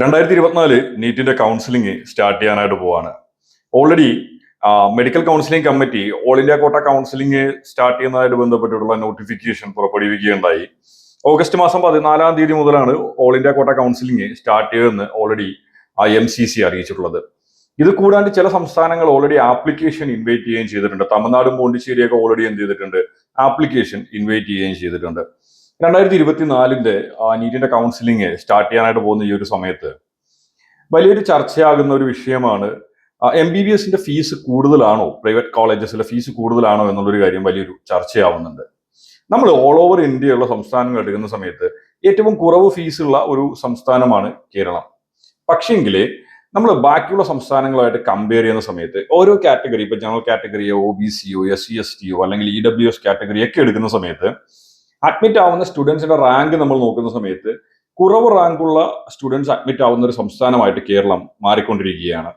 രണ്ടായിരത്തി ഇരുപത്തിനാല് നീറ്റിന്റെ counselling start ചെയ്യാനായിട്ട് പോവാണ്. Already medical counselling committee all India quota counselling start ചെയ്യുന്നതായിട്ട് ബന്ധപ്പെട്ടിട്ടുള്ള നോട്ടിഫിക്കേഷൻ പുറപ്പെടുവിക്കുകയുണ്ടായി. ഓഗസ്റ്റ് മാസം പതിനാലാം തീയതി മുതലാണ് all India quota counselling start ചെയ്യുമെന്ന് ഓൾറെഡി ആ എം സി സി അറിയിച്ചിട്ടുള്ളത്. ഇത് കൂടാണ്ട് ചില സംസ്ഥാനങ്ങൾ ഓൾറെഡി ആപ്ലിക്കേഷൻ ഇൻവൈറ്റ് ചെയ്യുകയും ചെയ്തിട്ടുണ്ട്. തമിഴ്നാടും പോണ്ടിച്ചേരിയൊക്കെ ഓൾറെഡി എന്ത് ചെയ്തിട്ടുണ്ട്? ആപ്ലിക്കേഷൻ ഇൻവൈറ്റ് ചെയ്യുകയും ചെയ്തിട്ടുണ്ട്. രണ്ടായിരത്തി ഇരുപത്തിനാലിന്റെ നീറ്റിന്റെ കൗൺസിലിംഗ് സ്റ്റാർട്ട് ചെയ്യാനായിട്ട് പോകുന്ന ഈ ഒരു സമയത്ത് വലിയൊരു ചർച്ചയാകുന്ന ഒരു വിഷയമാണ് എം ബി ബി എസിന്റെ ഫീസ് കൂടുതലാണോ പ്രൈവറ്റ് കോളേജസിലെ ഫീസ് കൂടുതലാണോ എന്നുള്ളൊരു കാര്യം വലിയൊരു ചർച്ചയാവുന്നുണ്ട്. നമ്മൾ ഓൾ ഓവർ ഇന്ത്യയുള്ള സംസ്ഥാനങ്ങൾ എടുക്കുന്ന സമയത്ത് ഏറ്റവും കുറവ് ഫീസുള്ള ഒരു സംസ്ഥാനമാണ് കേരളം. പക്ഷേങ്കിൽ നമ്മൾ ബാക്കിയുള്ള സംസ്ഥാനങ്ങളുമായിട്ട് കമ്പയർ ചെയ്യുന്ന സമയത്ത് ഓരോ കാറ്റഗറി ഇപ്പൊ ജനറൽ കാറ്റഗറിയോ ഒ ബി സിയോ എസ് സി എസ് ടിയോ അല്ലെങ്കിൽ ഇ ഡബ്ല്യു എസ് കാറ്റഗറി ഒക്കെ എടുക്കുന്ന സമയത്ത് അഡ്മിറ്റ് ആവുന്ന സ്റ്റുഡൻസിന്റെ റാങ്ക് നമ്മൾ നോക്കുന്ന സമയത്ത് കുറവ് റാങ്കുള്ള സ്റ്റുഡൻസ് അഡ്മിറ്റ് ആവുന്ന ഒരു സംസ്ഥാനമായിട്ട് കേരളം മാറിക്കൊണ്ടിരിക്കുകയാണ്.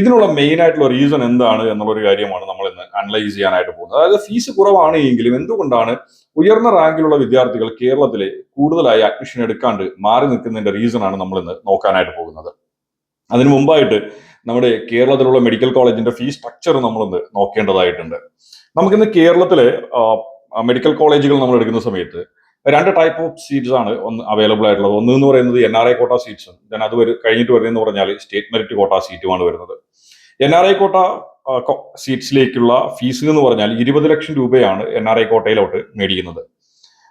ഇതിനുള്ള മെയിൻ ആയിട്ടുള്ള റീസൺ എന്താണ് എന്നുള്ള ഒരു കാര്യമാണ് നമ്മൾ ഇന്ന് അനലൈസ് ചെയ്യാനായിട്ട് പോകുന്നത്. അതായത് ഫീസ് കുറവാണ് എങ്കിലും എന്തുകൊണ്ടാണ് ഉയർന്ന റാങ്കിലുള്ള വിദ്യാർത്ഥികൾ കേരളത്തിലെ കൂടുതലായി അഡ്മിഷൻ എടുക്കാണ്ട് മാറി നിൽക്കുന്നതിന്റെ റീസൺ ആണ് നമ്മൾ ഇന്ന് നോക്കാനായിട്ട് പോകുന്നത്. അതിനു മുമ്പായിട്ട് നമ്മുടെ കേരളത്തിലുള്ള മെഡിക്കൽ കോളേജിന്റെ ഫീസ് സ്ട്രക്ചർ നമ്മളിന്ന് നോക്കേണ്ടതായിട്ടുണ്ട്. നമുക്കിന്ന് കേരളത്തിലെ മെഡിക്കൽ കോളേജുകൾ നമ്മൾ എടുക്കുന്ന സമയത്ത് രണ്ട് ടൈപ്പ് ഓഫ് സീറ്റ്സ് ആണ് ഒന്ന് അവൈലബിൾ ആയിട്ടുള്ളത്. ഒന്ന് എന്ന് പറയുന്നത് എൻ ആർ ഐ കോട്ട സീറ്റ്സും ദെൻ അത് വരും കഴിഞ്ഞിട്ട് വരുന്നതെന്ന് പറഞ്ഞാൽ സ്റ്റേറ്റ് മെറിറ്റ് കോട്ട സീറ്റുമാണ് വരുന്നത്. എൻ ആർ ഐ കോട്ട സീറ്റ്സിലേക്കുള്ള ഫീസ് എന്ന് പറഞ്ഞാൽ ഇരുപത് ലക്ഷം രൂപയാണ് എൻ ആർ ഐ കോട്ടയിലോട്ട് മേടിക്കുന്നത്.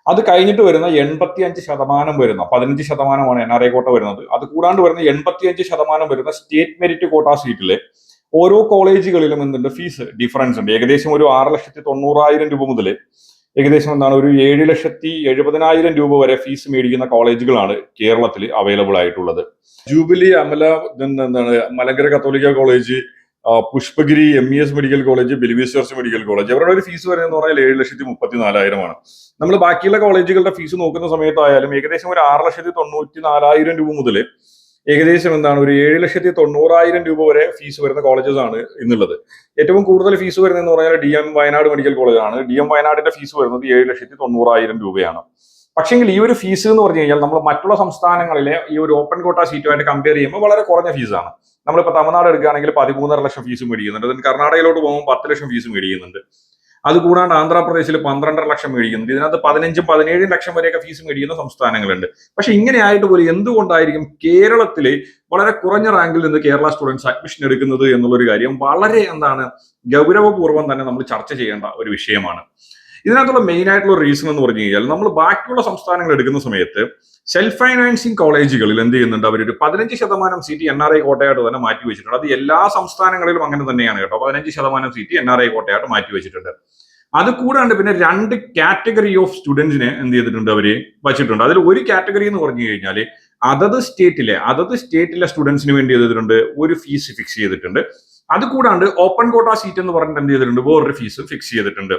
അത് കഴിഞ്ഞിട്ട് വരുന്ന എൺപത്തി അഞ്ച് ശതമാനം വരുന്ന പതിനഞ്ച് ശതമാനമാണ് എൻ ആർ ഐ കോട്ട വരുന്നത്. അത് കൂടാണ്ട് വരുന്ന എൺപത്തി അഞ്ച് ശതമാനം വരുന്ന സ്റ്റേറ്റ് മെറിറ്റ് കോട്ട സീറ്റിലെ ഓരോ കോളേജുകളിലും എന്തുണ്ട്? ഫീസ് ഡിഫറൻസ് ഉണ്ട്. ഏകദേശം ഒരു ആറ് ലക്ഷത്തി തൊണ്ണൂറായിരം രൂപ മുതൽ ഏകദേശം എന്താണ്? ഒരു ഏഴ് ലക്ഷത്തി എഴുപതിനായിരം രൂപ വരെ ഫീസ് മേടിക്കുന്ന കോളേജുകളാണ് കേരളത്തിൽ അവൈലബിൾ ആയിട്ടുള്ളത്. ജൂബിലി അമല എന്താണ്? Malankara Catholic college Pushpagiri M E S medical college Believers medical college അവരുടെ ഒരു ഫീസ് വരുന്നത് പറഞ്ഞാൽ ഏഴ് ലക്ഷത്തി മുപ്പത്തി നാലായിരമാണ് നമ്മൾ ബാക്കിയുള്ള കോളേജുകളുടെ ഫീസ് നോക്കുന്ന സമയത്തായാലും ഏകദേശം ഒരു ആറ് ലക്ഷത്തി തൊണ്ണൂറ്റി നാലായിരം രൂപ മുതൽ ഏകദേശം എന്താണ് ഒരു ഏഴ് ലക്ഷത്തി തൊണ്ണൂറായിരം രൂപ വരെ ഫീസ് വരുന്ന കോളേജസ് ആണ് ഇന്നുള്ളത്. ഏറ്റവും കൂടുതൽ ഫീസ് വരുന്നതെന്ന് പറഞ്ഞാൽ ഡി എം വയനാട് മെഡിക്കൽ കോളേജാണ് ഡി എം വയനാടിന്റെ ഫീസ് വരുന്നത് ഏഴ് ലക്ഷത്തി തൊണ്ണൂറായിരം രൂപയാണ്. പക്ഷേങ്കിൽ ഈ ഒരു ഫീസ് എന്ന് പറഞ്ഞു കഴിഞ്ഞാൽ നമ്മൾ മറ്റുള്ള സംസ്ഥാനങ്ങളിലെ ഈ ഒരു ഓപ്പൺ കോട്ട സീറ്റുമായിട്ട് കമ്പയർ ചെയ്യുമ്പോൾ വളരെ കുറഞ്ഞ ഫീസാണ് നമ്മളിപ്പോൾ തമിഴ്നാട് എടുക്കുകയാണെങ്കിൽ പതിമൂന്നര ലക്ഷം ഫീസ് മേടിക്കുന്നുണ്ട്. കർണാടകയിലോട്ട് പോകുമ്പോൾ പത്ത് ലക്ഷം ഫീസ് മേടിക്കുന്നുണ്ട്. അത് കൂടാണ്ട് ആന്ധ്രാപ്രദേശിൽ പന്ത്രണ്ടര ലക്ഷം മേടിക്കുന്നുണ്ട് ഇതിനകത്ത് പതിനഞ്ചും പതിനേഴും ലക്ഷം വരെയൊക്കെ ഫീസ് മേടിക്കുന്ന സംസ്ഥാനങ്ങളുണ്ട്. പക്ഷെ ഇങ്ങനെ ആയിട്ട് പോലും എന്തുകൊണ്ടായിരിക്കും കേരളത്തിൽ വളരെ കുറഞ്ഞ റാങ്കിൽ നിന്ന് കേരള സ്റ്റുഡൻസ് അഡ്മിഷൻ എടുക്കുന്നത് എന്നുള്ളൊരു കാര്യം വളരെ എന്താണ് ഗൗരവപൂർവം തന്നെ നമ്മൾ ചർച്ച ചെയ്യേണ്ട ഒരു വിഷയമാണ്. ഇതിനകത്തുള്ള മെയിൻ ആയിട്ടുള്ള റീസൺ എന്ന് പറഞ്ഞു കഴിഞ്ഞാൽ നമ്മൾ ബാക്കിയുള്ള സംസ്ഥാനങ്ങൾ എടുക്കുന്ന സമയത്ത് സെൽഫ് ഫൈനാൻസിങ് കോളേജുകളിൽ എന്ത് ചെയ്യുന്നുണ്ട്? അവരൊരു പതിനഞ്ച് ശതമാനം സീറ്റ് എൻ ആർ ഐ കോട്ടയായിട്ട് തന്നെ മാറ്റി വെച്ചിട്ടുണ്ട്. അത് എല്ലാ സംസ്ഥാനങ്ങളിലും അങ്ങനെ തന്നെയാണ് കേട്ടോ. പതിനഞ്ച് ശതമാനം സീറ്റ് എൻ ആർ ഐ കോട്ടയായിട്ട് മാറ്റി വെച്ചിട്ടുണ്ട്. അത് കൂടാണ്ട് പിന്നെ രണ്ട് കാറ്റഗറി ഓഫ് സ്റ്റുഡൻസിനെ എന്ത് ചെയ്തിട്ടുണ്ട് അവർ വച്ചിട്ടുണ്ട്. അതിൽ ഒരു കാറ്റഗറി എന്ന് പറഞ്ഞു കഴിഞ്ഞാൽ അതത് സ്റ്റേറ്റിലെ അതത് സ്റ്റേറ്റിലെ സ്റ്റുഡൻസിന് വേണ്ടി ചെയ്തിട്ടുണ്ട്? ഒരു ഫീസ് ഫിക്സ് ചെയ്തിട്ടുണ്ട്. അത് കൂടാണ്ട് ഓപ്പൺ കോട്ട സീറ്റ് എന്ന് പറഞ്ഞിട്ട് എന്ത് ചെയ്തിട്ടുണ്ട്? വേറൊരു ഫീസ് ഫിക്സ് ചെയ്തിട്ടുണ്ട്.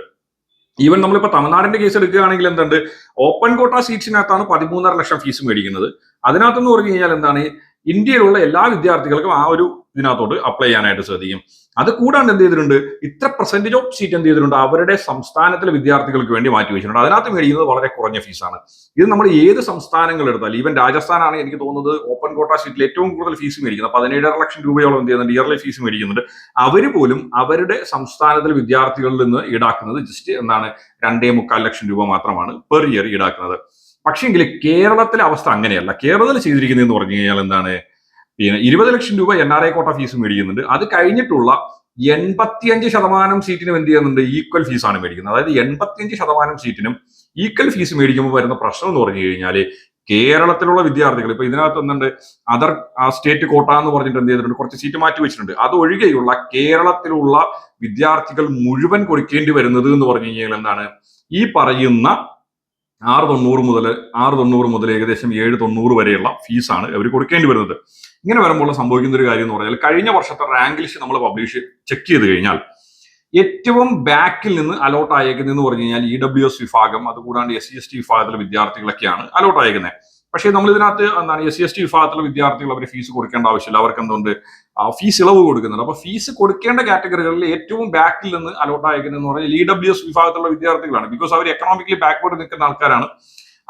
ഈവൻ നമ്മളിപ്പോൾ തമിഴ്നാടിന്റെ കേസ് എടുക്കുകയാണെങ്കിൽ എന്തുണ്ട്? ഓപ്പൺ കോട്ട സീറ്റ്സിനകത്താണ് പതിമൂന്നര ലക്ഷം ഫീസ് മേടിക്കുന്നത്. അതിനകത്തെന്ന് പറഞ്ഞു കഴിഞ്ഞാൽ എന്താണ്? ഇന്ത്യയിലുള്ള എല്ലാ വിദ്യാർത്ഥികൾക്കും ആ ഒരു ഇതിനകത്തോട്ട് അപ്ലൈ ചെയ്യാനായിട്ട് സാധിക്കും. അത് കൂടാണ്ട് എന്ത് ചെയ്തിട്ടുണ്ട്? ഇത്ര പെർസെന്റേജ് ഓഫ് സീറ്റ് എന്ത് ചെയ്തിട്ടുണ്ട്? അവരുടെ സംസ്ഥാനത്തിലെ വിദ്യാർത്ഥികൾക്ക് വേണ്ടി മാറ്റി വെച്ചിട്ടുണ്ട്. അതിനകത്ത് മേടിക്കുന്നത് വളരെ കുറഞ്ഞ ഫീസാണ് ഇത് നമ്മൾ ഏത് സംസ്ഥാനങ്ങൾ എടുത്താൽ ഈവൻ രാജസ്ഥാനാണ് എനിക്ക് തോന്നുന്നത് ഓപ്പൺ കോട്ട സീറ്റിൽ ഏറ്റവും കൂടുതൽ ഫീസ് മേടിക്കുന്നത്. പതിനേഴര ലക്ഷം രൂപയോളം എന്ത് ചെയ്യുന്നുണ്ട്? Yearly fees മേടിക്കുന്നുണ്ട്. അവർ പോലും അവരുടെ സംസ്ഥാനത്തിലെ വിദ്യാർത്ഥികളിൽ നിന്ന് ഈടാക്കുന്നത് ജസ്റ്റ് എന്താണ് രണ്ടേ മുക്കാൽ ലക്ഷം രൂപ മാത്രമാണ് പെർ ഇയർ ഈടാക്കുന്നത്. പക്ഷേങ്കിൽ കേരളത്തിലെ അവസ്ഥ അങ്ങനെയല്ല. കേരളത്തിൽ ചെയ്തിരിക്കുന്നത് എന്ന് പറഞ്ഞു കഴിഞ്ഞാൽ എന്താണ്? പിന്നെ ഇരുപത് ലക്ഷം രൂപ N R I quota fees മേടിക്കുന്നുണ്ട്. അത് കഴിഞ്ഞിട്ടുള്ള എൺപത്തിയഞ്ച് ശതമാനം സീറ്റിനും എന്ത് ചെയ്യുന്നുണ്ട്? ഈക്വൽ ഫീസാണ് മേടിക്കുന്നത്. അതായത് എൺപത്തിയഞ്ച് ശതമാനം സീറ്റിനും ഈക്വൽ ഫീസ് മേടിക്കുമ്പോൾ വരുന്ന പ്രശ്നം എന്ന് പറഞ്ഞു കഴിഞ്ഞാൽ കേരളത്തിലുള്ള വിദ്യാർത്ഥികൾ ഇപ്പൊ ഇതിനകത്ത് എന്തുണ്ട്? അതർ സ്റ്റേറ്റ് കോട്ട എന്ന് പറഞ്ഞിട്ട് എന്ത് ചെയ്തിട്ടുണ്ട്? കുറച്ച് സീറ്റ് മാറ്റി വെച്ചിട്ടുണ്ട്. അത് ഒഴികെയുള്ള കേരളത്തിലുള്ള വിദ്യാർത്ഥികൾ മുഴുവൻ കൊടുക്കേണ്ടി വരുന്നത് എന്ന് പറഞ്ഞു കഴിഞ്ഞാൽ എന്താണ്? ഈ പറയുന്ന ആറ് തൊണ്ണൂറ് മുതൽ ആറ് തൊണ്ണൂറ് മുതൽ ഏകദേശം ഏഴ് തൊണ്ണൂറ് വരെയുള്ള ഫീസാണ് അവർ കൊടുക്കേണ്ടി വരുന്നത്. ഇങ്ങനെ വരുമ്പോൾ സംഭവിക്കുന്ന ഒരു കാര്യം എന്ന് പറഞ്ഞാൽ കഴിഞ്ഞ വർഷത്തെ റാങ്ക് ലിസ്റ്റ് നമ്മൾ പബ്ലിഷ് ചെക്ക് ചെയ്ത് കഴിഞ്ഞാൽ ഏറ്റവും ബാക്കിൽ നിന്ന് അലോട്ട് ആയേക്കുന്നതെന്ന് പറഞ്ഞു കഴിഞ്ഞാൽ ഇ ഡബ്ല്യു എസ് വിഭാഗം അതുകൂടാണ്ട് എസ് സി എസ് ടി വിഭാഗത്തിലെ വിദ്യാർത്ഥികളൊക്കെയാണ് അലോട്ട് അയക്കുന്നത് പക്ഷേ നമ്മൾ ഇതിനകത്ത് എന്താണ് എസ് സി എസ് ടി വിഭാഗത്തിലെ വിദ്യാർത്ഥികൾ അവർ ഫീസ് കൊടുക്കേണ്ട ആവശ്യമില്ല. അവർക്ക് എന്തുകൊണ്ട് ഫീസ് ഇളവ് കൊടുക്കുന്നുണ്ട്. അപ്പൊ ഫീസ് കൊടുക്കേണ്ട കാറ്റഗറികളിൽ ഏറ്റവും ബാക്കിൽ നിന്ന് അലോട്ട് അയക്കുന്നതെന്ന് പറഞ്ഞാൽ ഇ ഡബ്ല്യു എസ് വിഭാഗത്തിലുള്ള വിദ്യാർത്ഥികളാണ്. ബിക്കോസ് അവർ എക്കണോമിക്കലി ബാക്ക്വേർഡ് നിൽക്കുന്ന ആൾക്കാരാണ്.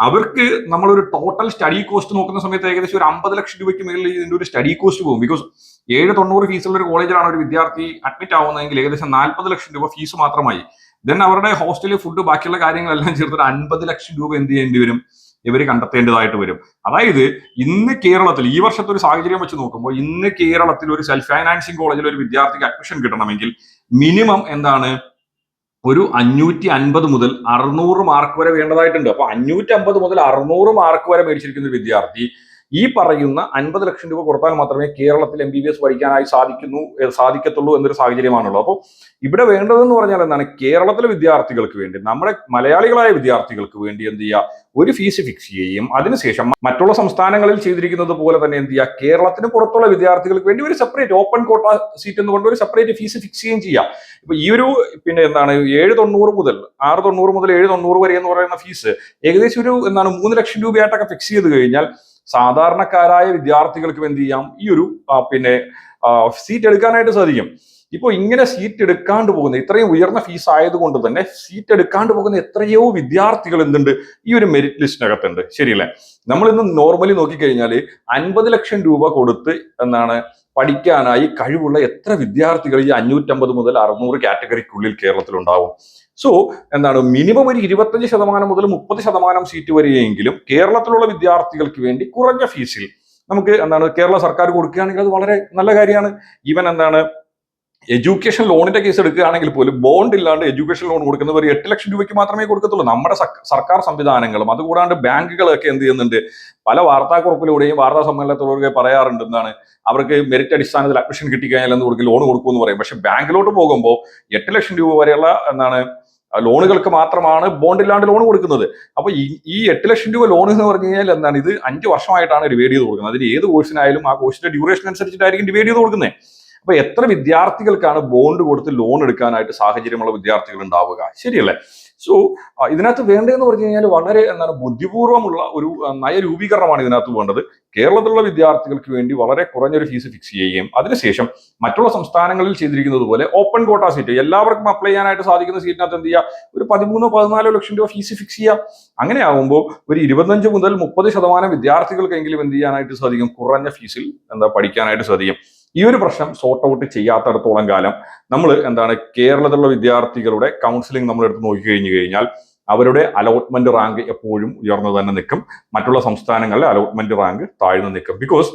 അവർക്ക് നമ്മളൊരു ടോട്ടൽ സ്റ്റഡി കോസ്റ്റ് നോക്കുന്ന സമയത്ത് ഏകദേശം ഒരു അമ്പത് ലക്ഷം രൂപയ്ക്ക് മേളിൽ ഇതിന്റെ ഒരു സ്റ്റഡി കോസ്റ്റ് പോകും. ബിക്കോസ് ഏഴ് തൊണ്ണൂറ് ഫീസുള്ള ഒരു കോളേജിലാണ് ഒരു വിദ്യാർത്ഥി അഡ്മിറ്റ് ആവുന്നതെങ്കിൽ ഏകദേശം നാൽപ്പത് ലക്ഷം രൂപ ഫീസ് മാത്രമായി. ദെൻ അവരുടെ ഹോസ്റ്റലിൽ ഫുഡ് ബാക്കിയുള്ള കാര്യങ്ങളെല്ലാം ചേർത്തിട്ട് അൻപത് ലക്ഷം രൂപ എന്ത് ചെയ്യേണ്ടി വരും? ഇവർ കണ്ടെത്തേണ്ടതായിട്ട് വരും. അതായത് ഇന്ന് കേരളത്തിൽ ഈ വർഷത്തെ ഒരു സാഹചര്യം വെച്ച് നോക്കുമ്പോൾ ഇന്ന് കേരളത്തിൽ ഒരു സെൽഫ് ഫൈനാൻസിങ് കോളേജിൽ ഒരു വിദ്യാർത്ഥിക്ക് അഡ്മിഷൻ കിട്ടണമെങ്കിൽ മിനിമം എന്താണ്? ഒരു അഞ്ഞൂറ്റി അൻപത് മുതൽ അറുന്നൂറ് മാർക്ക് വരെ വേണ്ടതായിട്ടുണ്ട്. അപ്പൊ അഞ്ഞൂറ്റി അമ്പത് മുതൽ അറുന്നൂറ് മാർക്ക് വരെ മേടിച്ചിരിക്കുന്ന ഒരു വിദ്യാർത്ഥി ഈ പറയുന്ന അൻപത് ലക്ഷം രൂപ കൊടുത്താൽ മാത്രമേ കേരളത്തിൽ എം ബി ബി എസ് പഠിക്കാനായി സാധിക്കുന്നു സാധിക്കത്തുള്ളൂ എന്നൊരു സാഹചര്യമാണുള്ളത്. അപ്പോൾ ഇവിടെ വേണ്ടതെന്ന് പറഞ്ഞാൽ എന്താണ്? കേരളത്തിലെ വിദ്യാർത്ഥികൾക്ക് വേണ്ടി നമ്മുടെ മലയാളികളായ വിദ്യാർത്ഥികൾക്ക് വേണ്ടി എന്ത് ചെയ്യുക? ഒരു ഫീസ് ഫിക്സ് ചെയ്യുകയും അതിനുശേഷം മറ്റുള്ള സംസ്ഥാനങ്ങളിൽ ചെയ്തിരിക്കുന്നത് പോലെ തന്നെ എന്ത് ചെയ്യുക? കേരളത്തിന് പുറത്തുള്ള വിദ്യാർത്ഥികൾക്ക് വേണ്ടി ഒരു സെപ്പറേറ്റ് ഓപ്പൺ കോട്ട സീറ്റ് എന്ന് കൊണ്ട് ഒരു സെപ്പറേറ്റ് ഫീസ് ഫിക്സ് ചെയ്യുകയും ചെയ്യാം ഇപ്പൊ ഈ ഒരു പിന്നെ എന്താണ് ഏഴ് തൊണ്ണൂറ് മുതൽ ആറ് തൊണ്ണൂറ് മുതൽ ഏഴ് തൊണ്ണൂറ് വരെ എന്ന് പറയുന്ന ഫീസ് ഏകദേശം ഒരു എന്താണ് മൂന്ന് ലക്ഷം രൂപയായിട്ടൊക്കെ ഫിക്സ് ചെയ്ത് കഴിഞ്ഞാൽ സാധാരണക്കാരായ വിദ്യാർത്ഥികൾക്കും എന്ത് ചെയ്യാം? ഈ ഒരു പിന്നെ സീറ്റ് എടുക്കാനായിട്ട് സാധിക്കും. ഇപ്പോൾ ഇങ്ങനെ സീറ്റ് എടുക്കാണ്ട് പോകുന്ന ഇത്രയും ഉയർന്ന ഫീസ് ആയതുകൊണ്ട് തന്നെ സീറ്റ് എടുക്കാണ്ട് പോകുന്ന എത്രയോ വിദ്യാർത്ഥികൾ എന്തുണ്ട്? ഈ ഒരു മെറിറ്റ് ലിസ്റ്റിനകത്തുണ്ട് ശരിയല്ലേ? നമ്മൾ ഇന്ന് നോർമലി നോക്കിക്കഴിഞ്ഞാൽ അൻപത് ലക്ഷം രൂപ കൊടുത്ത് എന്നാണ് പഠിക്കാനായി കഴിവുള്ള എത്ര വിദ്യാർത്ഥികൾ ഈ അഞ്ഞൂറ്റമ്പത് മുതൽ അറുന്നൂറ് കാറ്റഗറിക്കുള്ളിൽ കേരളത്തിലുണ്ടാവും. സോ എന്താണ് മിനിമം ഒരു ഇരുപത്തഞ്ച് ശതമാനം മുതൽ മുപ്പത് ശതമാനം സീറ്റ് വരികയെങ്കിലും കേരളത്തിലുള്ള വിദ്യാർത്ഥികൾക്ക് വേണ്ടി കുറഞ്ഞ ഫീസിൽ നമുക്ക് എന്താണ് കേരള സർക്കാർ കൊടുക്കുകയാണെങ്കിൽ അത് വളരെ നല്ല കാര്യമാണ്. ഈവൻ എന്താണ് എഡ്യൂക്കേഷൻ ലോണിന്റെ കേസ് എടുക്കുകയാണെങ്കിൽ പോലും ബോണ്ട് ഇല്ലാണ്ട് എഡ്യൂക്കേഷൻ ലോൺ കൊടുക്കുന്നത് ഒരു എട്ട് ലക്ഷം രൂപയ്ക്ക് മാത്രമേ കൊടുക്കത്തുള്ളൂ. നമ്മുടെ സർക്കാർ സംവിധാനങ്ങളും അതുകൂടാണ്ട് ബാങ്കുകളൊക്കെ എന്ത് ചെയ്യുന്നുണ്ട് പല വാർത്താക്കുറിപ്പിലൂടെയും വാർത്താ സമ്മേളനത്തിലൂടെ പറയാറുണ്ട് എന്താണ് അവർക്ക് മെറിറ്റ് അടിസ്ഥാനത്തിൽ അഡ്മിഷൻ കിട്ടിക്കഴിഞ്ഞാൽ എന്ന് കൊടുക്കും ലോൺ കൊടുക്കുമെന്ന് പറയും. പക്ഷെ ബാങ്കിലോട്ട് പോകുമ്പോൾ എട്ട് ലക്ഷം രൂപ വരെയുള്ള എന്താണ് ലോണുകൾക്ക് മാത്രമാണ് ബോണ്ട് ഇല്ലാണ്ട് ലോൺ കൊടുക്കുന്നത്. അപ്പോൾ ഈ ഈ എട്ട് ലക്ഷം രൂപ ലോൺ എന്ന് പറഞ്ഞു കഴിഞ്ഞാൽ എന്താണ് ഇത് അഞ്ച് വർഷമായിട്ടാണ് ഡിവൈഡ് ചെയ്ത് കൊടുക്കുന്നത്. അതിന് ഏത് കോഴ്സിനായാലും ആ കോഴ്സിന്റെ ഡ്യൂറേഷൻ അനുസരിച്ചിട്ടായിരിക്കും ഡിവൈഡ് ചെയ്ത് കൊടുക്കുന്നത്. അപ്പൊ എത്ര വിദ്യാർത്ഥികൾക്കാണ് ബോണ്ട് കൊടുത്ത് ലോൺ എടുക്കാനായിട്ട് സാഹചര്യമുള്ള വിദ്യാർത്ഥികൾ ഉണ്ടാവുക? ശരിയല്ലേ? സോ ഇതിനകത്ത് വേണ്ടതെന്ന് പറഞ്ഞു കഴിഞ്ഞാൽ വളരെ എന്താണ് ബുദ്ധിപൂർവമുള്ള ഒരു നയരൂപീകരണമാണ് ഇതിനകത്ത് വേണ്ടത്. കേരളത്തിലുള്ള വിദ്യാർത്ഥികൾക്ക് വേണ്ടി വളരെ കുറഞ്ഞൊരു ഫീസ് ഫിക്സ് ചെയ്യുകയും അതിനുശേഷം മറ്റുള്ള സംസ്ഥാനങ്ങളിൽ ചെയ്തിരിക്കുന്നത് പോലെ ഓപ്പൺ കോട്ട സീറ്റ് എല്ലാവർക്കും അപ്ലൈ ചെയ്യാനായിട്ട് സാധിക്കുന്ന സീറ്റിനകത്ത് എന്ത് ചെയ്യുക ഒരു പതിമൂന്നോ പതിനാലോ ലക്ഷം രൂപ ഫീസ് ഫിക്സ് ചെയ്യുക അങ്ങനെ ആകുമ്പോൾ ഒരു ഇരുപത്തഞ്ച് മുതൽ മുപ്പത് ശതമാനം വിദ്യാർത്ഥികൾക്കെങ്കിലും എന്ത് ചെയ്യാനായിട്ട് സാധിക്കും? കുറഞ്ഞ ഫീസിൽ എന്താ പഠിക്കാനായിട്ട് സാധിക്കും. ഈ ഒരു പ്രശ്നം സോർട്ട് ഔട്ട് ചെയ്യാത്തടത്തോളം കാലം നമ്മൾ എന്താണ് കേരളത്തിലുള്ള വിദ്യാർത്ഥികളുടെ കൗൺസിലിംഗ് നമ്മൾ എടുത്ത് നോക്കി കഴിഞ്ഞു കഴിഞ്ഞാൽ അവരുടെ അലോട്ട്മെന്റ് റാങ്ക് എപ്പോഴും ഉയർന്നു തന്നെ നിൽക്കും. മറ്റുള്ള സംസ്ഥാനങ്ങളിലെ അലോട്ട്മെന്റ് റാങ്ക് താഴ്ന്നു നിൽക്കും. ബിക്കോസ്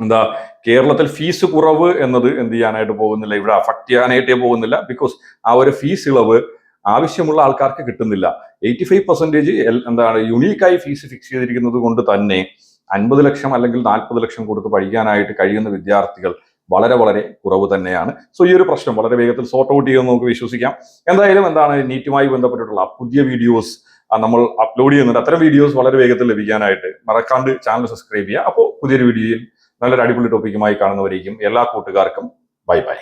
എന്താ കേരളത്തിൽ ഫീസ് കുറവ് എന്നത് എന്ത് ചെയ്യാനായിട്ട് പോകുന്നില്ല. ഇവിടെ അഫക്ട് ചെയ്യാനായിട്ടേ പോകുന്നില്ല. ബിക്കോസ് ആ ഒരു ഫീസ് ഇളവ് ആവശ്യമുള്ള ആൾക്കാർക്ക് കിട്ടുന്നില്ല. എയ്റ്റി ഫൈവ് പെർസെന്റേജ് എന്താണ് യുണീക്കായി ഫീസ് ഫിക്സ് ചെയ്തിരിക്കുന്നത് കൊണ്ട് തന്നെ അൻപത് ലക്ഷം അല്ലെങ്കിൽ നാൽപ്പത് ലക്ഷം കൊടുത്ത് പഠിക്കാനായിട്ട് കഴിയുന്ന വിദ്യാർത്ഥികൾ വളരെ വളരെ കുറവ് തന്നെയാണ്. സോ ഈ ഒരു പ്രശ്നം വളരെ വേഗത്തിൽ സോർട്ട് ഔട്ട് ചെയ്യുമെന്ന് നമുക്ക് വിശ്വസിക്കാം. എന്തായാലും എന്താണ് നീറ്റുമായി ബന്ധപ്പെട്ടിട്ടുള്ള പുതിയ വീഡിയോസ് നമ്മൾ അപ്ലോഡ് ചെയ്യുന്നുണ്ട്. അത്തരം വീഡിയോസ് വളരെ വേഗത്തിൽ ലഭിക്കാനായിട്ട് മറക്കാണ്ട് ചാനൽ സബ്സ്ക്രൈബ് ചെയ്യുക. അപ്പോൾ പുതിയൊരു വീഡിയോയിൽ നല്ലൊരു അടിപൊളി ടോപ്പിക്കുമായി കാണുന്നവരേക്കും എല്ലാ കൂട്ടുകാർക്കും ബൈ ബൈ